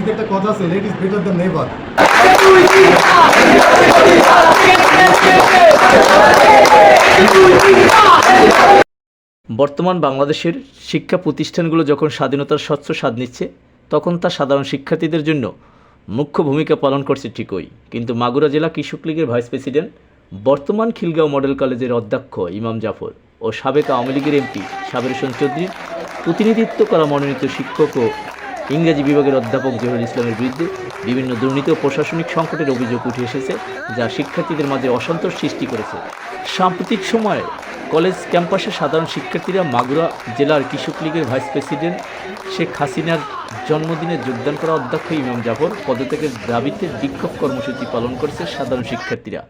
ইংলিশে একটা কথা আছে late is better than never বর্তমান বাংলাদেশের শিক্ষা প্রতিষ্ঠানগুলো যখন স্বাধীনতার স্বচ্ছ স্বাদ নিচ্ছে, তখন তা সাধারণ শিক্ষার্থীদের জন্য মুখ্য ভূমিকা পালন করছে ঠিকই। কিন্তু মাগুরা জেলা কৃষক লীগের ভাইস প্রেসিডেন্ট, বর্তমান খিলগাঁও মডেল কলেজের অধ্যক্ষ ইমাম জাফর ও সাবেক আওয়ামী লীগের এমপি সাবের হোসেন চৌধুরীর প্রতিনিধিত্ব করা মনোনীত শিক্ষক ও ইংরেজি বিভাগের অধ্যাপক জহুরুল ইসলামের বিরুদ্ধে বিভিন্ন দুর্নীতি ও প্রশাসনিক সংকটের অভিযোগ উঠে এসেছে, যা শিক্ষার্থীদের মাঝে অসন্তোষ সৃষ্টি করেছে। সাম্প্রতিক সময়ে কলেজ ক্যাম্পাসে সাধারণ শিক্ষার্থীরা মাগুরা জেলার কৃষক লীগের ভাইস প্রেসিডেন্ট শেখ হাসিনার জন্মদিনে যোগদান করা অধ্যক্ষ ইমাম জাফর পদত্যাগের দাবিতে বিক্ষোভ কর্মসূচি পালন করেছে সাধারণ শিক্ষার্থীরা।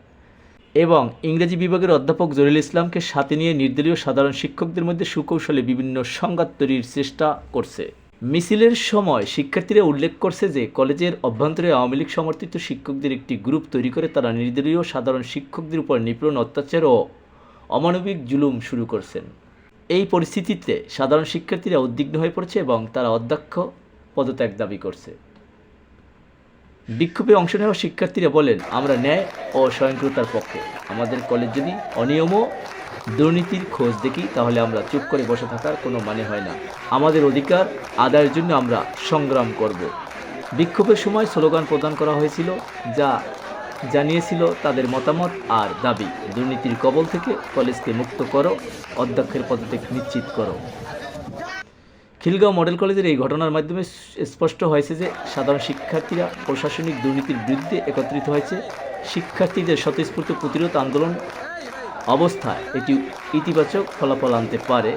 এবং ইংরেজি বিভাগের অধ্যাপক জলিল ইসলামকে সাথে নিয়ে নির্দলীয় সাধারণ শিক্ষকদের মধ্যে সুকৌশলে বিভিন্ন সংঘাত তৈরির চেষ্টা করছে। মিছিলের সময় শিক্ষার্থীরা উল্লেখ করছে যে কলেজের অভ্যন্তরে আওয়ামী লীগ সমর্থিত শিক্ষকদের একটি গ্রুপ তৈরি করে তারা নির্দলীয় সাধারণ শিক্ষকদের উপর নিপীড়ন, অত্যাচার ও অমানবিক জুলুম শুরু করছেন। এই পরিস্থিতিতে সাধারণ শিক্ষার্থীরা উদ্বিগ্ন হয়ে পড়ছে এবং তারা অধ্যক্ষ পদত্যাগ দাবি করছে। বিক্ষোভে অংশ নেওয়া শিক্ষার্থীরা বলেন, আমরা ন্যায় ও স্বয়ংক্রিয়তার পক্ষে। আমাদের কলেজ যদি অনিয়ম ও দুর্নীতির খোঁজ দেখি, তাহলে আমরা চুপ করে বসে থাকার কোনো মানে হয় না। আমাদের অধিকার আদায়ের জন্য আমরা সংগ্রাম করব। বিক্ষোভের সময় স্লোগান প্রদান করা হয়েছিল, যা জানিয়েছিল তাদের মতামত আর দাবি। দুর্নীতির কবল থেকে কলেজকে মুক্ত করো, অধ্যক্ষের পদত্যাগ নিশ্চিত করো। খিলগাঁও মডেল কলেজের এই ঘটনার মাধ্যমে স্পষ্ট হয়েছে যে, সাধারণ শিক্ষার্থীরা প্রশাসনিক দুর্নীতির বিরুদ্ধে একত্রিত হয়েছে। শিক্ষার্থীদের স্বতঃস্ফূর্ত প্রতিরোধ আন্দোলন অবস্থায় এটি ইতিবাচক ফলাফল আনতে পারে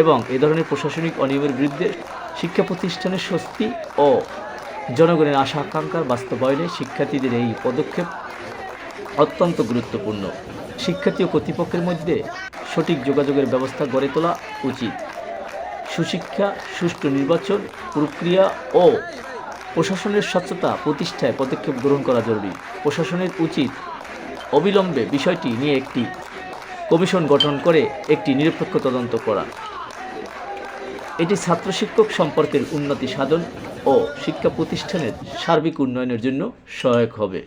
এবং এ ধরনের প্রশাসনিক অনিয়মের বিরুদ্ধে শিক্ষা প্রতিষ্ঠানের স্বস্তি ও জনগণের আশা আকাঙ্ক্ষার বাস্তবায়নে শিক্ষার্থীদের এই পদক্ষেপ অত্যন্ত গুরুত্বপূর্ণ। শিক্ষার্থী ও কর্তৃপক্ষের মধ্যে সঠিক যোগাযোগের ব্যবস্থা গড়ে তোলা উচিত। সুশিক্ষা, সুষ্ঠু নির্বাচন, প্রক্রিয়া ও প্রশাসনের স্বচ্ছতা প্রতিষ্ঠায় পদক্ষেপ গ্রহণ করা জরুরি। প্রশাসনের উচিত অবিলম্বে বিষয়টি নিয়ে একটি কমিশন গঠন করে একটি নিরপেক্ষ তদন্ত করা। এটি ছাত্র শিক্ষক সম্পর্কের উন্নতি সাধন ও শিক্ষা প্রতিষ্ঠানের সার্বিক উন্নয়নের জন্য সহায়ক হবে।